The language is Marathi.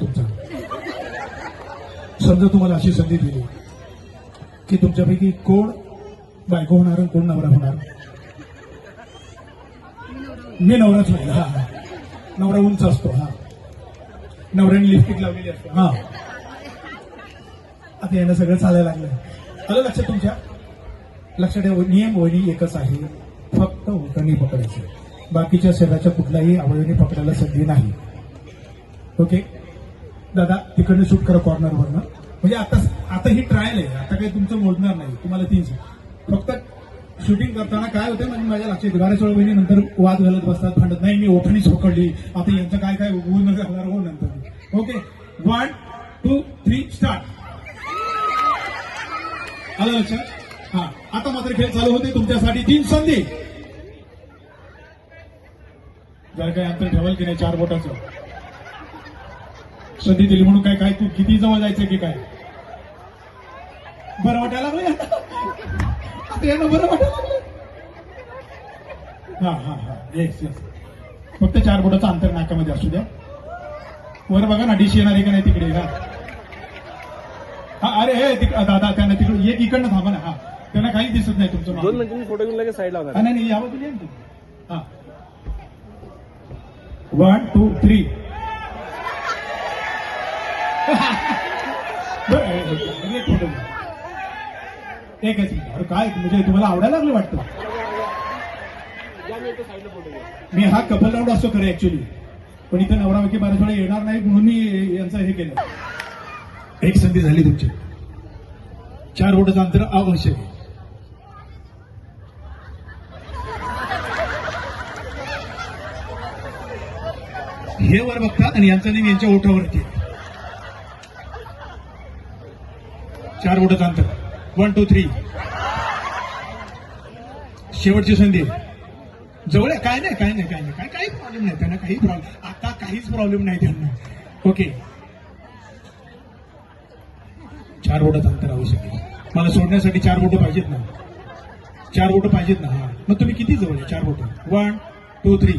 तुमचा. समजा तुम्हाला अशी संधी दिली की तुमच्यापैकी कोण बायको होणार कोण नवरा होणार? मी नवराच होईल हा नवरा उंच असतो हा. नवऱ्याने लिपस्टिक लावलेली असते हा. आता यांना सगळं चालायला लागलं. आलं लक्षात तुमच्या? लक्षात ठेवा नियम वहिनी एकच आहे. फक्त उलटणी पकडायचं. बाकीच्या शरीराच्या कुठल्याही आवडीने पकडायला संधी नाही. ओके दादा तिकडनं शूट करा कॉर्नरवरनं म्हणजे आता आता ही ट्रायल आहे. आता काही तुमचं मोडणार नाही. तुम्हाला तीनशे फक्त शूटिंग करताना काय होतं म्हणजे माझ्या लक्षात येतं. बहिणी नंतर वाद घालत बसतात भांडत नाही. मी ओठणीच पकडली. आता यांचं काय काय होऊन घालणार हो नंतर. Okay one two three start आलं लक्षात? हा. आता मात्र खेळ चालू होते. तुमच्यासाठी तीन संधी. जर काय अंतर ठेवाल की नाही चार बोटाचं? संधी दिली म्हणून काय काय तू किती जवळ जायचं की काय? बरं वाटायला लागलं बरं वाटायला लागलं हा हा हा. येस येस फक्त चार बोटाचं अंतर नाकामध्ये असू द्या. वर बघा ना डिश येणार आहे का नाही तिकडे? हा. हा अरे हे दादा त्यांना तिकडे एक इकडनं थांबा ना. हा. त्यांना काहीच दिसत नाही तुमचं दोन. मिनिटं फोटो घेऊन लगेच साईडला नाही यावं तुम्ही. हा. One two three. एकच मिनिट अरे काय म्हणजे तुम्हाला आवडायला लागलं वाटतं मी हा कपल राऊंड असतो खरं ऍक्च्युली पण इथं नवरा बाकी बऱ्याच वेळा येणार नाही म्हणून मी यांचं हे केलं. एक संधी झाली तुमची. चार बोटाचं अंतर आवश्यक आहे. हे वर बघतात आणि यांचा नेम यांच्या ओठावरती आहे. चार बोटाचं अंतर. वन टू थ्री शेवटची संधी. जवळ आहे काय नाही काय नाही काय नाही. काय काही प्रॉब्लेम नाही. त्यांना काही प्रॉब्लेम आता काहीच प्रॉब्लेम नाही त्यांना. ओके चार बोटच अंतर आवश्यक आहे. मला सोडण्यासाठी चार बोटं पाहिजेत ना? चार बोटं पाहिजेत ना? हा. मग तुम्ही किती जवळ आहे? चार बोटं. One two three